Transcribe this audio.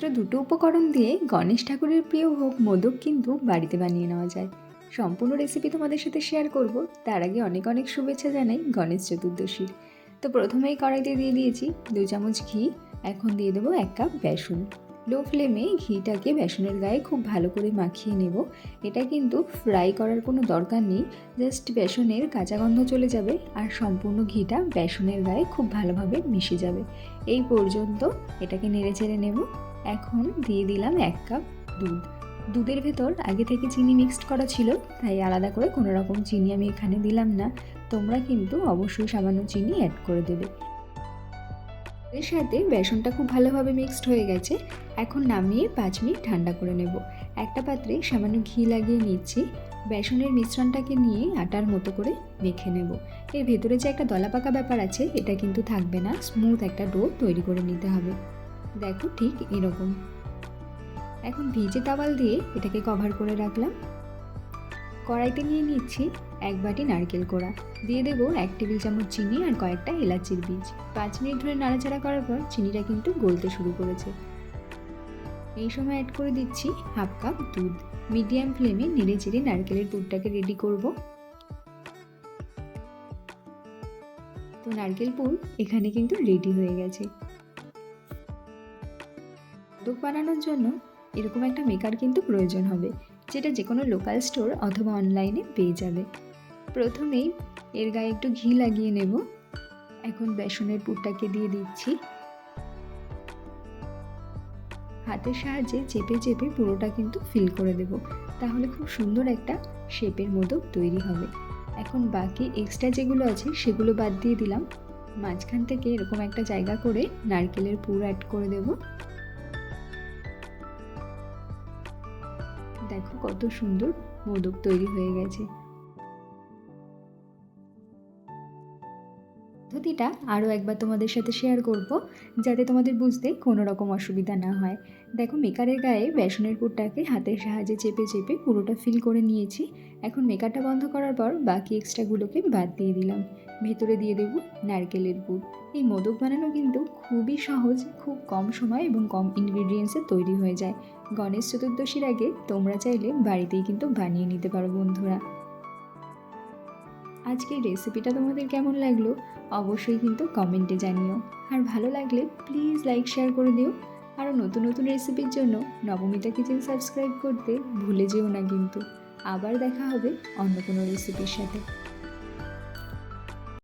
মাত্র দুটো উপকরণ দিয়ে গণেশ ঠাকুরের প্রিয় হোক মোদক কিন্তু বাড়িতে বানিয়ে নেওয়া যায়। সম্পূর্ণ রেসিপি তোমাদের সাথে শেয়ার করব। তার আগে অনেক অনেক শুভেচ্ছা জানাই গণেশ চতুর্দশীর। তো প্রথমেই কড়াইতে দিয়ে দিয়েছি দু চামচ ঘি। এখন দিয়ে দেবো এক কাপ বেসন। লো ফ্লেমে ঘিটাকে বেসনের গায়ে খুব ভালো করে মাখিয়ে নেব। এটা কিন্তু ফ্রাই করার কোনো দরকার নেই, জাস্ট বেসনের কাঁচা গন্ধ চলে যাবে আর সম্পূর্ণ ঘিটা বেসনের গায়ে খুব ভালোভাবে মিশে যাবে। এই পর্যন্ত এটাকে নেড়ে চেড়ে নেব। এখন দিয়ে দিলাম এক কাপ দুধ। দুধের ভেতর আগে থেকে চিনি মিক্সড করা ছিল, তাই আলাদা করে কোনো রকম চিনি আমি এখানে দিলাম না। তোমরা কিন্তু অবশ্যই সামান্য চিনি অ্যাড করে দেবে। এর সাথে বেসনটা খুব ভালোভাবে মিক্সড হয়ে গেছে। এখন নামিয়ে পাঁচ মিনিট ঠান্ডা করে নেব। একটা পাত্রে সামান্য ঘি লাগিয়ে নিচ্ছি। বেসনের মিশ্রণটাকে নিয়ে আটার মতো করে মেখে নেব। এর ভেতরে যে একটা দলা পাকা ব্যাপার আছে, এটা কিন্তু থাকবে না। স্মুথ একটা ডো তৈরি করে নিতে হবে। দেখো ঠিক এরকম। এখন ভিজে তাওয়াল দিয়ে এটাকে কভার করে রাখলাম। কড়াইতে নিয়ে নিচ্ছি এক বাটি নারকেল কোড়া। দিয়ে দেবো এক টেবিল চামচ চিনি আর কয়েকটা এলাচির বীজ। পাঁচ মিনিট ধরে নাড়াচাড়া করার পর চিনিটা কিন্তু গলতে শুরু করেছে। এই সময় অ্যাড করে দিচ্ছি হাফ কাপ দুধ। মিডিয়াম ফ্লেমে নেড়ে চেড়ে নারকেলের পুরটাকে রেডি করব। তো নারকেল পুর এখানে কিন্তু রেডি হয়ে গেছে। দুধ বানানোর জন্য এরকম একটা মেকার কিন্তু প্রয়োজন হবে। যেটা যে কোনো লোকাল স্টোর অথবা অনলাইনে পেয়ে যাবে। প্রথমেই এর গায়ে একটু ঘি লাগিয়ে নেব। এখন বেসনের পুরটাকে দিয়ে দিচ্ছি। হাতের সাহায্যে চেপে চেপে পুরোটা কিন্তু ফিল করে দেব। তাহলে খুব সুন্দর একটা শেপের মোদক তৈরি হবে। এখন বাকি এক্সট্রা যেগুলো আছে সেগুলো বাদ দিয়ে দিলাম। মাঝখান থেকে এরকম একটা জায়গা করে নারকেলের পুর অ্যাড করে দেবো। দেখো কত সুন্দর মোদক তৈরি হয়ে গেছে। পদ্ধতিটা আরও একবার তোমাদের সাথে শেয়ার করব, যাতে তোমাদের বুঝতে কোনো রকম অসুবিধা না হয়। দেখো, মেকারের গায়ে বেসনের পুরটাকে হাতের সাহায্যে চেপে চেপে পুরোটা ফিল করে নিয়েছি। এখন মেকারটা বন্ধ করার পর বাকি এক্সট্রাগুলোকে বাদ দিয়ে দিলাম। ভেতরে দিয়ে দেবো নারকেলের পুর এই মোদক বানানো কিন্তু খুবই সহজ, খুব কম সময় এবং কম ইনগ্রিডিয়েন্টসে তৈরি হয়ে যায়। গণেশ চতুর্দশীর আগে তোমরা চাইলে বাড়িতেই কিন্তু বানিয়ে নিতে পারো বন্ধুরা। আজকের রেসিপিটা তোমাদের কেমন লাগল অবশ্যই কিন্তু কমেন্টে জানিও। আর ভালো লাগলে প্লিজ লাইক শেয়ার করে দিও। আরও নতুন নতুন রেসিপির জন্য নবমিতা কিচেন সাবস্ক্রাইব করতে ভুলে যেও না কিন্তু। আবার দেখা হবে অন্য কোনো রেসিপির সাথে।